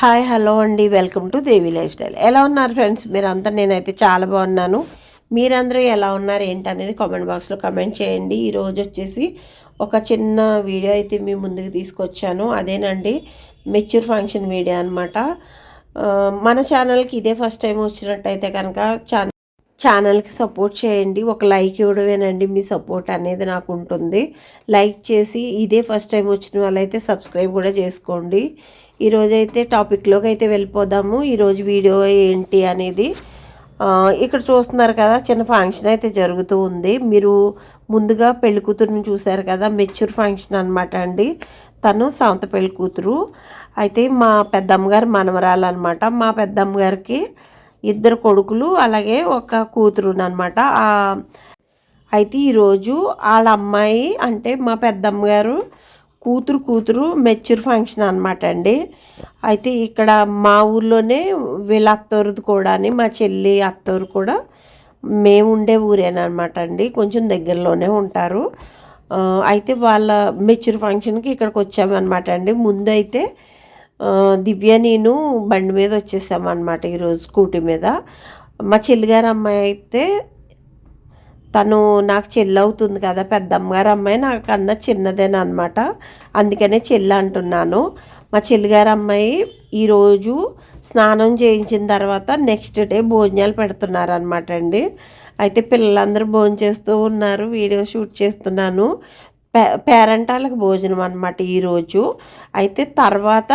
Hi hello అండి. Welcome to Devi lifestyle. ఎలా ఉన్నారు ఫ్రెండ్స్? మీరంతా నేనైతే చాలా బాగున్నాను. మీరందరూ ఎలా ఉన్నారు? ఏంటి అనేది కామెంట్ బాక్స్లో కమెంట్ చేయండి. ఈరోజు వచ్చేసి ఒక చిన్న వీడియో అయితే మీ ముందుకు తీసుకొచ్చాను. అదేనండి మెచ్యూర్ ఫంక్షన్ వీడియో అనమాట మన ఛానల్కి ఇదే ఫస్ట్ టైం వచ్చినట్టయితే కనుక ఛానల్ ఛానల్కి సపోర్ట్ చేయండి. ఒక లైక్ ఇవ్వడమేనండి మీ సపోర్ట్ అనేది నాకు ఉంటుంది లైక్ చేసి ఇదే ఫస్ట్ టైం వచ్చిన వాళ్ళైతే సబ్స్క్రైబ్ కూడా చేసుకోండి. ఈరోజు అయితే టాపిక్లోకి అయితే వెళ్ళిపోదాము. ఈరోజు వీడియో ఏంటి అనేది ఇక్కడ చూస్తున్నారు కదా చిన్న ఫంక్షన్ అయితే జరుగుతూ ఉంది. మీరు ముందుగా పెళ్ళి కూతురుని చూశారు కదా మెచ్యూర్ ఫంక్షన్ అనమాట అండి. తను సవంత పెళ్ళి కూతురు. అయితే మా పెద్దమ్మగారు మనవరాలు అనమాట మా పెద్దమ్మగారికి ఇద్దరు కొడుకులు అలాగే ఒక కూతురు అనమాట అయితే ఈరోజు వాళ్ళ అమ్మాయి అంటే మా పెద్దమ్మగారు కూతురు కూతురు మెచ్యూర్ ఫంక్షన్ అనమాట అండి. అయితే ఇక్కడ మా ఊర్లోనే వీళ్ళ అత్తోరుది కూడా మా చెల్లి అత్తోరు కూడా మేము ఉండే ఊరేనమాట అండి. కొంచెం దగ్గరలోనే ఉంటారు. అయితే వాళ్ళ మెచ్యూర్ ఫంక్షన్కి ఇక్కడికి వచ్చామన్నమాట అండి. ముందు అయితే దివ్య నేను బండి మీద వచ్చేసామన్నమాట ఈరోజు స్కూటీ మీద. మా చెల్లిగారు అమ్మాయి అయితే తను నాకు చెల్లి అవుతుంది కదా పెద్దమ్మగారు అమ్మాయి నాకన్నా చిన్నదేనమాట అందుకనే చెల్లి అంటున్నాను. మా చెల్లిగారు అమ్మాయి ఈరోజు స్నానం చేయించిన తర్వాత నెక్స్ట్ డే భోజనాలు పెడుతున్నారనమాట అండి. అయితే పిల్లలందరూ భోజనం చేస్తూ ఉన్నారు వీడియో షూట్ చేస్తున్నాను. పే పేరెంటాలకు భోజనం అనమాట ఈరోజు. అయితే తర్వాత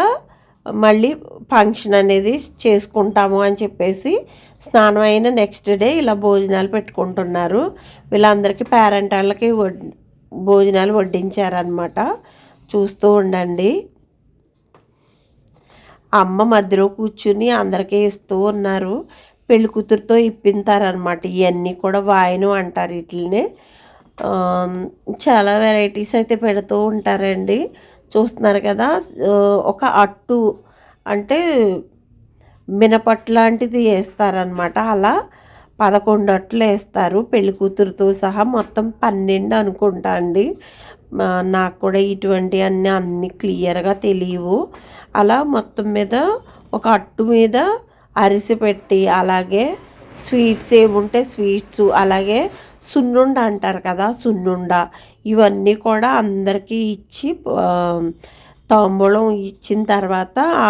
మళ్ళీ ఫంక్షన్ అనేది చేసుకుంటాము అని చెప్పేసి స్నానం అయిన నెక్స్ట్ డే ఇలా భోజనాలు పెట్టుకుంటున్నారు. వీళ్ళందరికీ పేరెంట్ వాళ్ళకి వడ్ భోజనాలు వడ్డించారనమాట చూస్తూ ఉండండి. అమ్మ మధ్యలో కూర్చుని అందరికీ ఇస్తూ ఉన్నారు. పెళ్ళి కూతురుతో ఇప్పింతారనమాట ఇవన్నీ కూడా వాయనం అంటారు వీటిని చాలా వెరైటీస్ అయితే పెడుతూ ఉంటారండి. చూస్తున్నారు కదా ఒక అట్టు అంటే మినపట్టు లాంటిది వేస్తారనమాట అలా పదకొండు అట్లు వేస్తారు. పెళ్ళి కూతురుతో సహా మొత్తం పన్నెండు అనుకుంటా అండి. నాకు కూడా ఇటువంటి అన్ని అన్ని క్లియర్గా తెలియవు. అలా మొత్తం మీద ఒక అట్టు మీద అరిసి పెట్టి అలాగే స్వీట్స్ ఏముంటే స్వీట్స్ అలాగే సున్నుండ అంటారు కదా సున్నుండ. ఇవన్నీ కూడా అందరికీ ఇచ్చి తాంబూలం ఇచ్చిన తర్వాత ఆ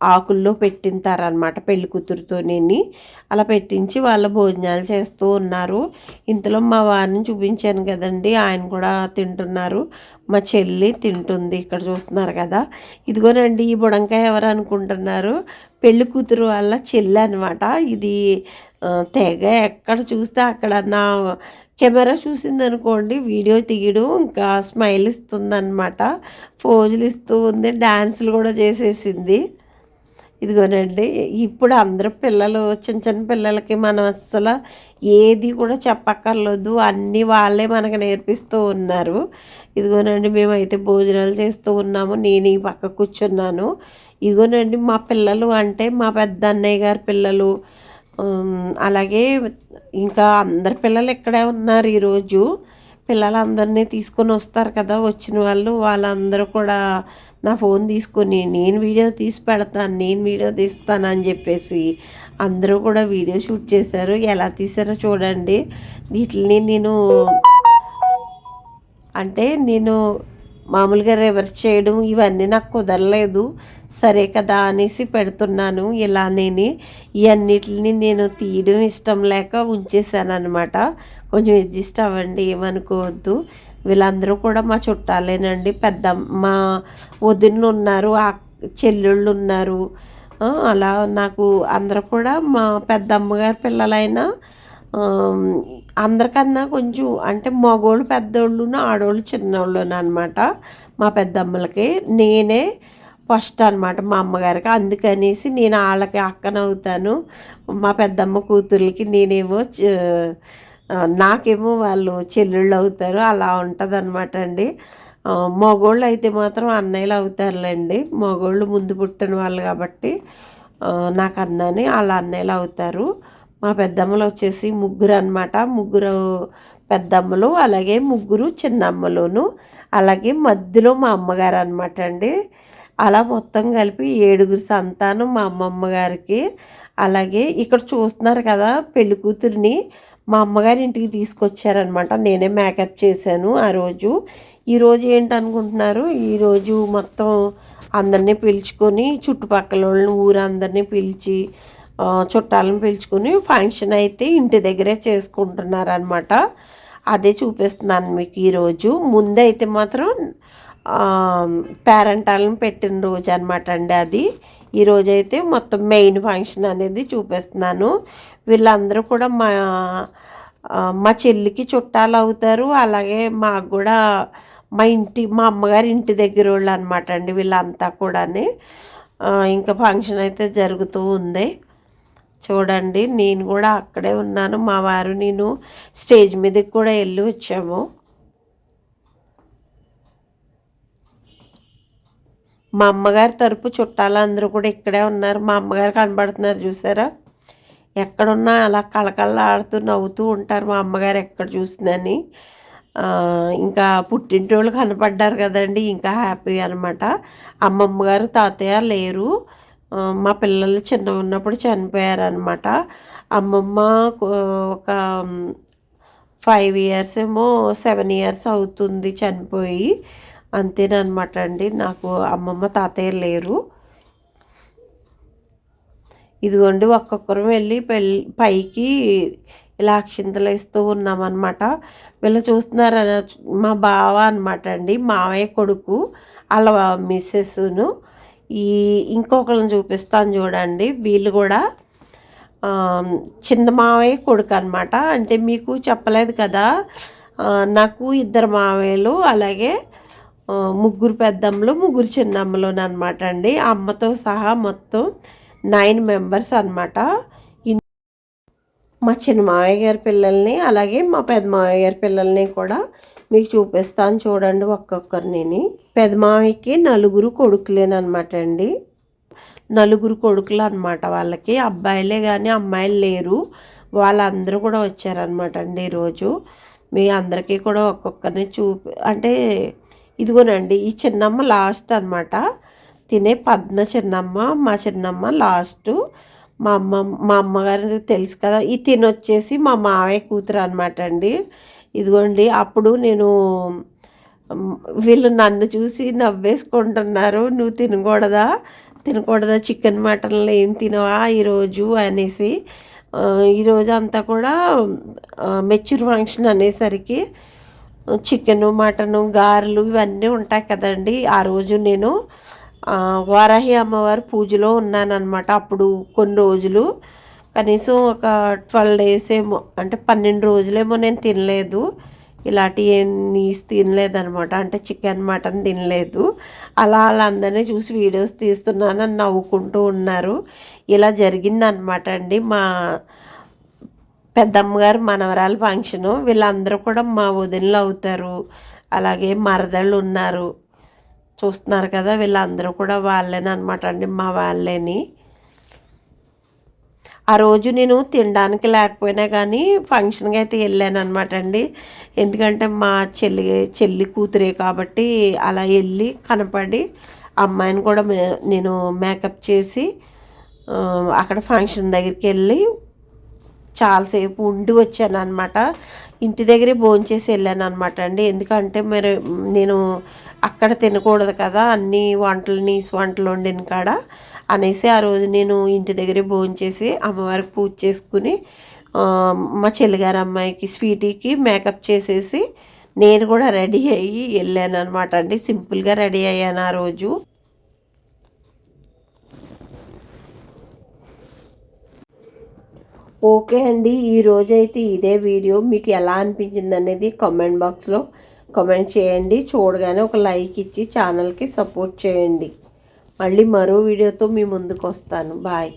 ఆకుల్లో పెట్టింతారనమాట పెళ్ళి కూతురుతోనేని. అలా పెట్టించి వాళ్ళ భోజనాలు చేస్తూ ఉన్నారు. ఇంతలో మా వారిని చూపించాను కదండి ఆయన కూడా తింటున్నారు. మా చెల్లి తింటుంది ఇక్కడ చూస్తున్నారు కదా. ఇదిగోనండి ఈ బుడంకాయ ఎవరు అనుకుంటున్నారు? పెళ్ళి కూతురు వాళ్ళ చెల్లి అనమాట ఇది తెగ ఎక్కడ చూస్తే అక్కడ నా కెమెరా చూసింది అనుకోండి వీడియో తీయడం ఇంకా స్మైల్ ఇస్తుందన్నమాట. ఫోజులు ఇస్తూ ఉంది డ్యాన్సులు కూడా చేసేసింది. ఇదిగోనండి ఇప్పుడు అందరు పిల్లలు చిన్న చిన్న పిల్లలకి మనం అస్సలు ఏది కూడా చెప్పక్కర్లేదు. అన్నీ వాళ్ళే మనకు నేర్పిస్తూ ఉన్నారు. ఇదిగోనండి మేమైతే భోజనాలు చేస్తూ ఉన్నాము. నేను ఈ పక్క కూర్చున్నాను. ఇదిగోనండి మా పిల్లలు అంటే మా పెద్ద అన్నయ్య గారి పిల్లలు అలాగే ఇంకా అందరి పిల్లలు ఇక్కడే ఉన్నారు ఈరోజు. పిల్లలందరినీ తీసుకొని వస్తారు కదా వచ్చిన వాళ్ళు. వాళ్ళందరూ కూడా నా ఫోన్ తీసుకొని నేను వీడియో తీసి పెడతాను నేను వీడియో తీస్తాను అని చెప్పేసి అందరూ కూడా వీడియో షూట్ చేశారు. ఎలా తీసారో చూడండి. వీటిని నేను అంటే నేను మామూలుగా రివర్స్ చేయడం ఇవన్నీ నాకు కుదరలేదు. సరే కదా అనేసి పెడుతున్నాను. ఇలానేని ఇవన్నిటిని నేను తీయడం ఇష్టం లేక ఉంచేసాను అనమాట కొంచెం అడ్జస్ట్ అవ్వండి ఏమనుకోవద్దు. వీళ్ళందరూ కూడా మా చుట్టాలేనండి. పెద్ద మా వదిన్లు ఉన్నారు ఆ చెల్లెళ్ళు ఉన్నారు. అలా నాకు అందరూ కూడా మా పెద్ద అమ్మగారి పిల్లలైనా అందరికన్నా కొంచెం అంటే మగోళ్ళు పెద్దోళ్ళును ఆడోళ్ళు చిన్నోళ్ళు అనమాట మా పెద్దమ్మలకి. నేనే ఫస్ట్ అనమాట మా అమ్మగారికి. అందుకనేసి నేను వాళ్ళకి అక్కనవుతాను. మా పెద్దమ్మ కూతుర్లకి నేనేమో నాకేమో వాళ్ళు చెల్లెళ్ళు అవుతారు. అలా ఉంటుంది అనమాట అండి మగోళ్ళు అయితే మాత్రం అన్నయ్యలు అవుతారులేండి. మగోళ్ళు ముందు పుట్టిన వాళ్ళు కాబట్టి నాకు అన్నని వాళ్ళ అన్నయ్యలు అవుతారు. మా పెద్దమ్మలు వచ్చేసి ముగ్గురు అనమాట ముగ్గురు పెద్దమ్మలు అలాగే ముగ్గురు చిన్నమ్మలోను అలాగే మధ్యలో మా అమ్మగారు అనమాట అండి. అలా మొత్తం కలిపి ఏడుగురు సంతానం మా అమ్మమ్మ గారికి. అలాగే ఇక్కడ చూస్తున్నారు కదా పెళ్ళి కూతురిని మా అమ్మగారి ఇంటికి తీసుకొచ్చారనమాట నేనే మేకప్ చేశాను ఆ రోజు. ఈరోజు ఏంటనుకుంటున్నారు? ఈరోజు మొత్తం అందరినీ పిలుచుకొని చుట్టుపక్కల వాళ్ళని ఊరందరినీ పిలిచి చుట్టాలను పిలుచుకొని ఫంక్షన్ అయితే ఇంటి దగ్గరే చేసుకుంటున్నారనమాట అదే చూపిస్తున్నాను మీకు ఈరోజు ముందైతే మాత్రం పేరెంటాలను పెట్టిన రోజు అనమాట అండి అది. ఈరోజు అయితే మొత్తం మెయిన్ ఫంక్షన్ అనేది చూపిస్తున్నాను. వీళ్ళందరూ కూడా మా మా చెల్లికి చుట్టాలు అవుతారు. అలాగే మాకు కూడా మా ఇంటి మా అమ్మగారి ఇంటి దగ్గర వాళ్ళు అనమాట అండి వీళ్ళంతా కూడాని. ఇంకా ఫంక్షన్ అయితే జరుగుతూ ఉంది. చూడండి నేను కూడా అక్కడే ఉన్నాను. మా వారు నేను స్టేజ్ మీదకి కూడా వెళ్ళి వచ్చాము. మా అమ్మగారి తరపు చుట్టాలు అందరూ కూడా ఇక్కడే ఉన్నారు. మా అమ్మగారు కనబడుతున్నారు చూసారా? ఎక్కడున్నా అలా కళకళలాడుతూ నవ్వుతూ ఉంటారు మా అమ్మగారు ఎక్కడ చూసినని ఇంకా పుట్టింటోళ్ళు కనపడ్డారు కదండి ఇంకా హ్యాపీ అనమాట అమ్మమ్మ గారు తాతయ్య లేరు. మా పిల్లలు చిన్న ఉన్నప్పుడు చనిపోయారనమాట అమ్మమ్మ ఒక ఫైవ్ ఇయర్స్ ఏమో సెవెన్ ఇయర్స్ అవుతుంది చనిపోయి. అంతేనమాట అండి. నాకు అమ్మమ్మ తాతయ్య లేరు. ఇదిగోండి ఒక్కొక్కరం వెళ్ళి పెళ్ళి పైకి ఇలా అక్షింతలు ఇస్తూ ఉన్నామన్నమాట. వీళ్ళు చూస్తున్నారు మా బావ అనమాట అండి. మావయ్య కొడుకు వాళ్ళ మిస్సెస్ను ఈ ఇంకొకరిని చూపిస్తాను చూడండి. వీళ్ళు కూడా చిన్న మావయ్య కొడుకు అనమాట అంటే మీకు చెప్పలేదు కదా నాకు ఇద్దరు మావయ్యలు అలాగే ముగ్గురు పెద్దమ్మలు ముగ్గురు చిన్నమ్మలు అనమాట అండి. అమ్మతో సహా మొత్తం నైన్ మెంబర్స్ అనమాట మా చిన్న మావయ్య గారి పిల్లల్ని అలాగే మా పెద్ద మావయ్య గారి పిల్లల్ని కూడా మీకు చూపిస్తాను చూడండి ఒక్కొక్కరిని పెద్ద మావయ్యకి నలుగురు కొడుకులేనమాట అండి. నలుగురు కొడుకులు అనమాట వాళ్ళకి. అబ్బాయిలే కానీ అమ్మాయిలు లేరు. వాళ్ళందరూ కూడా వచ్చారనమాట అండి ఈరోజు. మీ అందరికీ కూడా ఒక్కొక్కరిని చూపి అంటే ఇదిగోనండి ఈ చిన్నమ్మ లాస్ట్ అనమాట తినే పద్మ చిన్నమ్మ మా చిన్నమ్మ లాస్ట్ మా అమ్మ మా అమ్మగారు తెలుసు కదా ఈ తినొచ్చేసి మా మావయ్య కూతురు అనమాట అండి. ఇదిగోండి అప్పుడు నేను వీళ్ళు నన్ను చూసి నవ్వేసుకుంటున్నారు నువ్వు తినకూడదా? తినకూడదా చికెన్ మటన్లు? ఏం తినవా ఈరోజు? అనేసి. ఈరోజు అంతా కూడా మెచ్యూర్ ఫంక్షన్ అనేసరికి చికెను మటను గారెలు ఇవన్నీ ఉంటాయి కదండి. ఆ రోజు నేను వారాహి అమ్మవారి పూజలో ఉన్నానన్నమాట అప్పుడు కొన్ని రోజులు. కనీసం ఒక ట్వెల్వ్ డేస్ ఏమో అంటే పన్నెండు రోజులేమో నేను తినలేదు. ఇలాంటి ఏం నీస్ తినలేదనమాట అంటే చికెన్ మటన్ తినలేదు. అలా వాళ్ళందరినీ చూసి వీడియోస్ తీస్తున్నానని నవ్వుకుంటూ ఉన్నారు. ఇలా జరిగిందనమాట అండి మా పెద్దమ్మగారు మనవరాలు ఫంక్షను వీళ్ళందరూ కూడా మా వదినలు అవుతారు. అలాగే మరదళ్ళు ఉన్నారు. చూస్తున్నారు కదా వీళ్ళందరూ కూడా వాళ్ళేనమాట అండి మా వాళ్ళేని. ఆ రోజు నేను తినడానికి లేకపోయినా కానీ ఫంక్షన్కి అయితే వెళ్ళాను అనమాట అండి. ఎందుకంటే మా చెల్లి చెల్లి కూతురే కాబట్టి అలా వెళ్ళి కనపడి అమ్మాయిని కూడా మే- నేను మేకప్ చేసి అక్కడ ఫంక్షన్ దగ్గరికి వెళ్ళి చాలాసేపు ఉండి వచ్చాను అనమాట ఇంటి దగ్గరే భోంచేసి వెళ్ళాను అనమాట అండి. ఎందుకంటే మరి నేను అక్కడ తినకూడదు కదా అన్ని వంటలు నీసు వంటలు వండిన కాడ అనేసి ఆ రోజు నేను ఇంటి దగ్గరే భోంచేసి అమ్మవారికి పూజ చేసుకుని మా చెల్లిగారి అమ్మాయికి స్వీటీకి మేకప్ చేసేసి నేను కూడా రెడీ అయ్యి వెళ్ళాను అనమాట అండి. సింపుల్గా రెడీ అయ్యాను ఆ రోజు. ఓకే అండి ఈ రోజైతే ఇదే వీడియో. మీకు ఎలా అనిపించింది అనేది కామెంట్ బాక్స్లో కామెంట్ చేయండి. చూడగానే ఒక లైక్ ఇచ్చి ఛానల్కి సపోర్ట్ చేయండి. మళ్ళీ మరో వీడియోతో మీ ముందుకు వస్తాను. బాయ్.